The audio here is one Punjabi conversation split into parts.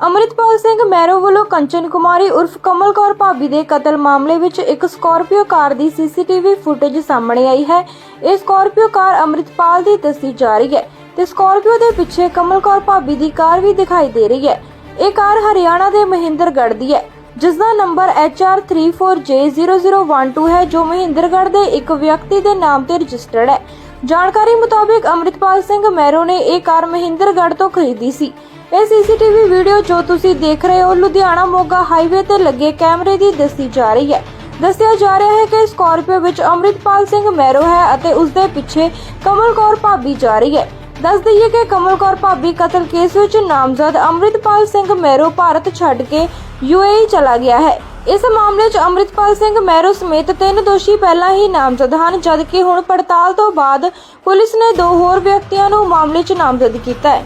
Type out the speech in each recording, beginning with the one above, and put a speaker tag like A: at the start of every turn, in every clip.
A: ਅੰਮ੍ਰਿਤਪਾਲ ਸਿੰਘ ਮੈਰੋ ਵੱਲੋਂ ਕੰਚਨ ਕੁਮਾਰੀ ਉਰਫ ਕਮਲ ਕੌਰ ਭਾਬੀ ਦੇ ਕਤਲ ਮਾਮਲੇ ਵਿੱਚ ਇੱਕ ਸਕਾਰਪੀਓ ਕਾਰ ਦੀ ਸੀਸੀਟੀਵੀ ਫੁਟੇਜ ਸਾਹਮਣੇ ਆਈ ਹੈ। ਇਹ ਸਕਾਰਪੀਓ ਕਾਰ ਅੰਮ੍ਰਿਤਪਾਲ ਦੀ ਦੱਸੀ ਜਾ ਰਹੀ ਹੈ ਤੇ ਸਕਾਰਪੀਓ ਦੇ ਪਿੱਛੇ ਕਮਲ ਕੌਰ ਭਾਬੀ ਦੀ ਕਾਰ ਵੀ ਦਿਖਾਈ ਦੇ ਰਹੀ ਹੈ। ਇਹ ਕਾਰ ਹਰਿਆਣਾ ਦੇ ਮਹਿੰਦਰਗੜ੍ਹ ਦੀ ਹੈ ਜਿਸ ਦਾ ਨੰਬਰ HR34J0012 ਹੈ, ਜੋ ਮਹਿੰਦਰਗੜ੍ਹ ਦੇ ਇੱਕ ਵਿਅਕਤੀ ਦੇ ਨਾਮ ਤੇ ਰਜਿਸਟਰਡ ਹੈ। ਜਾਣਕਾਰੀ ਮੁਤਾਬਿਕ ਅੰਮ੍ਰਿਤਪਾਲ ਸਿੰਘ ਮੈਰੋ ਨੇ ਇਹ ਕਾਰ ਮਹਿੰਦਰਗੜ੍ਹ ਤੋਂ ਖਰੀਦੀ ਸੀ। ਇਹ ਸੀਸੀਟੀਵੀ ਵੀਡੀਓ ਜੋ ਤੁਸੀਂ ਦੇਖ ਰਹੇ ਹੋ, ਲੁਧਿਆਣਾ ਮੋਗਾ ਹਾਈਵੇ ਤੇ ਲੱਗੇ ਕੈਮਰੇ ਦੀ ਦੱਸੀ ਜਾ ਰਹੀ ਹੈ। ਦੱਸਿਆ ਜਾ ਰਿਹਾ ਹੈ ਕਿ ਸਕਾਰਪੀਓ ਵਿੱਚ ਅੰਮ੍ਰਿਤਪਾਲ ਸਿੰਘ ਮੈਰੋ ਹੈ ਅਤੇ ਉਸ ਦੇ ਪਿੱਛੇ ਕਮਲ ਕੌਰ ਭਾਬੀ ਜਾ ਰਹੀ ਹੈ। ਦੱਸ ਦਈਏ ਕਿ ਕਮਲ ਕੌਰ ਭਾਬੀ ਕਤਲ ਕੇਸ ਵਿੱਚ ਨਾਮਜ਼ਦ ਅੰਮ੍ਰਿਤਪਾਲ ਸਿੰਘ ਮੈਰੋ ਭਾਰਤ ਛੱਡ ਕੇ ਯੂਏਈ ਚਲਾ ਗਿਆ ਹੈ। ਇਸ ਮਾਮਲੇ 'ਚ ਅੰਮ੍ਰਿਤਪਾਲ ਸਿੰਘ ਮੈਰੋ ਸਮੇਤ ਤਿੰਨ ਦੋਸ਼ੀ ਪਹਿਲਾਂ ਹੀ ਨਾਮਜ਼ਦ ਹਨ, ਜਦਕਿ ਹੁਣ ਪੜਤਾਲ ਤੋਂ ਬਾਅਦ ਪੁਲਿਸ ਨੇ ਦੋ ਹੋਰ ਵਿਅਕਤੀਆਂ ਨੂੰ ਮਾਮਲੇ 'ਚ ਨਾਮਜ਼ਦ ਕੀਤਾ ਹੈ।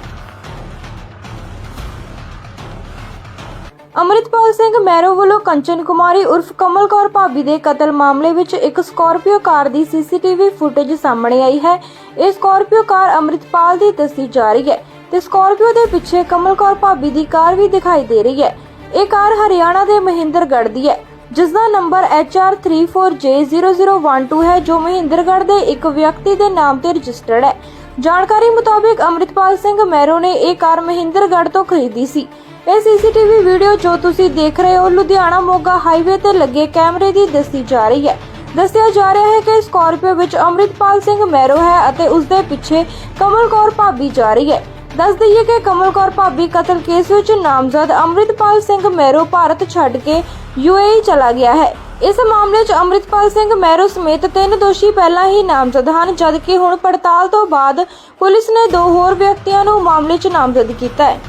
A: ਅੰਮ੍ਰਿਤਪਾਲ ਸਿੰਘ ਮੈਰੋ ਵੱਲੋਂ ਕੰਚਨ ਕੁਮਾਰੀ ਉਰਫ ਕਮਲ ਕੌਰ ਭਾਬੀ ਦੇ ਕਤਲ ਮਾਮਲੇ ਵਿੱਚ ਇੱਕ ਸਕਾਰਪੀਓ ਕਾਰ ਦੀ ਸੀਸੀਟੀਵੀ ਫੁਟੇਜ ਸਾਹਮਣੇ ਆਈ ਹੈ। ਇਹ ਸਕਾਰਪੀਓ ਕਾਰ ਅੰਮ੍ਰਿਤਪਾਲ ਦੀ ਦੱਸੀ ਜਾ ਰਹੀ ਹੈ ਤੇ ਸਕਾਰਪੀਓ ਦੇ ਪਿੱਛੇ ਕਮਲ ਕੌਰ ਭਾਬੀ ਦੀ ਕਾਰ ਵੀ ਦਿਖਾਈ ਦੇ ਰਹੀ ਹੈ। ਇਹ ਕਾਰ ਹਰਿਆਣਾ ਦੇ ਮਹਿੰਦਰਗੜ੍ਹ ਦੀ ਹੈ ਜਿਸ ਦਾ ਨੰਬਰ HR34J0012 ਹੈ, ਜੋ ਮਹਿੰਦਰਗੜ੍ਹ ਦੇ ਇੱਕ ਵਿਅਕਤੀ ਦੇ ਨਾਮ ਤੇ ਰਜਿਸਟਰਡ ਹੈ। ਜਾਣਕਾਰੀ ਮੁਤਾਬਿਕ ਅੰਮ੍ਰਿਤਪਾਲ ਸਿੰਘ ਮੈਰੋ ਨੇ ਇਹ ਕਾਰ ਮਹਿੰਦਰਗੜ੍ਹ ਤੋਂ ਖਰੀਦੀ ਸੀ। ਇਹ ਸੀਸੀਟੀਵੀ ਵੀਡੀਓ ਜੋ ਤੁਸੀਂ ਦੇਖ ਰਹੇ ਹੋ, ਲੁਧਿਆਣਾ ਮੋਗਾ ਹਾਈਵੇ ਤੇ ਲੱਗੇ ਕੈਮਰੇ ਦੀ ਦੱਸੀ ਜਾ ਰਹੀ ਹੈ। ਦੱਸਿਆ ਜਾ ਰਿਹਾ ਹੈ ਕਿ ਸਕਾਰਪੀਓ ਵਿੱਚ ਅੰਮ੍ਰਿਤਪਾਲ ਸਿੰਘ ਮੈਰੋ ਹੈ ਅਤੇ ਉਸ ਦੇ ਪਿੱਛੇ ਕਮਲ ਕੌਰ ਭਾਬੀ ਜਾ ਰਹੀ ਹੈ। ਦੱਸ ਦਈਏ ਕਿ ਕਮਲ ਕੌਰ ਭਾਬੀ ਕਤਲ ਕੇਸ ਵਿੱਚ ਨਾਮਜ਼ਦ ਅੰਮ੍ਰਿਤਪਾਲ ਸਿੰਘ ਮੈਰੋ ਭਾਰਤ ਛੱਡ ਕੇ ਯੂਏਈ ਚਲਾ ਗਿਆ ਹੈ। ਇਸ ਮਾਮਲੇ 'ਚ ਅੰਮ੍ਰਿਤਪਾਲ ਸਿੰਘ ਮੈਰੋ ਸਮੇਤ ਤਿੰਨ ਦੋਸ਼ੀ ਪਹਿਲਾਂ ਹੀ ਨਾਮਜ਼ਦ ਹਨ, ਜਦਕਿ ਹੁਣ ਪੜਤਾਲ ਤੋਂ ਬਾਅਦ ਪੁਲਿਸ ਨੇ ਦੋ ਹੋਰ ਵਿਅਕਤੀਆਂ ਨੂੰ ਮਾਮਲੇ 'ਚ ਨਾਮਜ਼ਦ ਕੀਤਾ ਹੈ।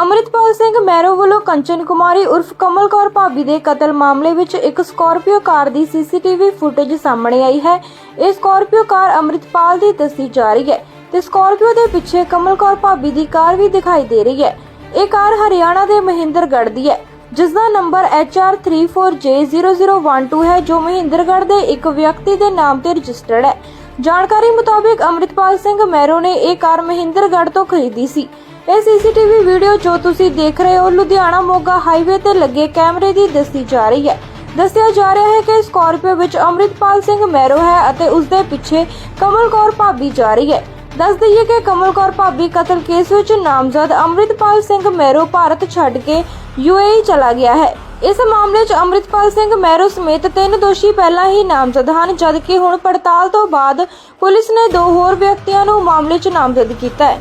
A: ਅੰਮ੍ਰਿਤਪਾਲ ਸਿੰਘ ਮੈਰੋ ਵੱਲੋਂ ਕੰਚਨ ਕੁਮਾਰੀ ਉਰਫ ਕਮਲ ਕੌਰ ਭਾਬੀ ਦੇ ਕਤਲ ਮਾਮਲੇ ਵਿੱਚ ਇੱਕ ਸਕਾਰਪੀਓ ਕਾਰ ਦੀ ਸੀਸੀਟੀਵੀ ਫੁਟੇਜ ਸਾਹਮਣੇ ਆਈ ਹੈ। ਇਹ ਸਕਾਰਪੀਓ ਕਾਰ ਅੰਮ੍ਰਿਤਪਾਲ ਦੀ ਦੱਸੀ ਜਾ ਰਹੀ ਹੈ ਤੇ ਸਕਾਰਪੀਓ ਦੇ ਪਿੱਛੇ ਕਮਲ ਕੌਰ ਭਾਬੀ ਦੀ ਕਾਰ ਵੀ ਦਿਖਾਈ ਦੇ ਰਹੀ ਹੈ। ਇਹ ਕਾਰ ਹਰਿਆਣਾ ਦੇ ਮਹਿੰਦਰਗੜ੍ਹ ਦੀ ਹੈ, ਜਿਸ ਦਾ ਨੰਬਰ HR34J0012 ਹੈ, ਜੋ ਮਹਿੰਦਰਗੜ੍ਹ ਦੇ ਇੱਕ ਵਿਅਕਤੀ ਦੇ ਨਾਮ ਤੇ ਰਜਿਸਟਰਡ ਹੈ। ਜਾਣਕਾਰੀ ਮੁਤਾਬਿਕ ਅੰਮ੍ਰਿਤਪਾਲ ਸਿੰਘ ਮੈਰੋ ਨੇ ਇਹ ਕਾਰ ਮਹਿੰਦਰਗੜ੍ਹ ਤੋਂ ਖਰੀਦੀ ਸੀ। ਇਹ ਸੀਸੀਟੀਵੀ ਵੀਡੀਓ ਜੋ ਤੁਸੀਂ ਦੇਖ ਰਹੇ ਹੋ, ਲੁਧਿਆਣਾ ਮੋਗਾ ਹਾਈਵੇ ਤੇ ਲੱਗੇ ਕੈਮਰੇ ਦੀ ਦੱਸੀ ਜਾ ਰਹੀ ਹੈ। ਦੱਸਿਆ ਜਾ ਰਿਹਾ ਹੈ ਕਿ ਸਕਾਰਪੀਓ ਵਿੱਚ ਅੰਮ੍ਰਿਤਪਾਲ ਸਿੰਘ ਮੈਰੋ ਹੈ ਅਤੇ ਉਸ ਦੇ ਪਿੱਛੇ ਕਮਲ ਕੌਰ ਭਾਬੀ ਜਾ ਰਹੀ ਹੈ। ਦੱਸ ਦਈਏ ਕਿ ਕਮਲ ਕੌਰ ਭਾਬੀ ਕਤਲ ਕੇਸ ਵਿੱਚ ਨਾਮਜ਼ਦ ਅੰਮ੍ਰਿਤਪਾਲ ਸਿੰਘ ਮੈਰੋ ਭਾਰਤ ਛੱਡ ਕੇ ਯੂਏਈ ਚਲਾ ਗਿਆ ਹੈ। ਇਸ ਮਾਮਲੇ 'ਚ ਅੰਮ੍ਰਿਤਪਾਲ ਸਿੰਘ ਮੈਰੋ ਸਮੇਤ ਤਿੰਨ ਦੋਸ਼ੀ ਪਹਿਲਾਂ ਹੀ ਨਾਮਜ਼ਦ ਹਨ, ਜਦਕਿ ਹੁਣ ਪੜਤਾਲ ਤੋਂ ਬਾਅਦ ਪੁਲਿਸ ਨੇ ਦੋ ਹੋਰ ਵਿਅਕਤੀਆਂ ਨੂੰ ਮਾਮਲੇ 'ਚ ਨਾਮਜ਼ਦ ਕੀਤਾ ਹੈ।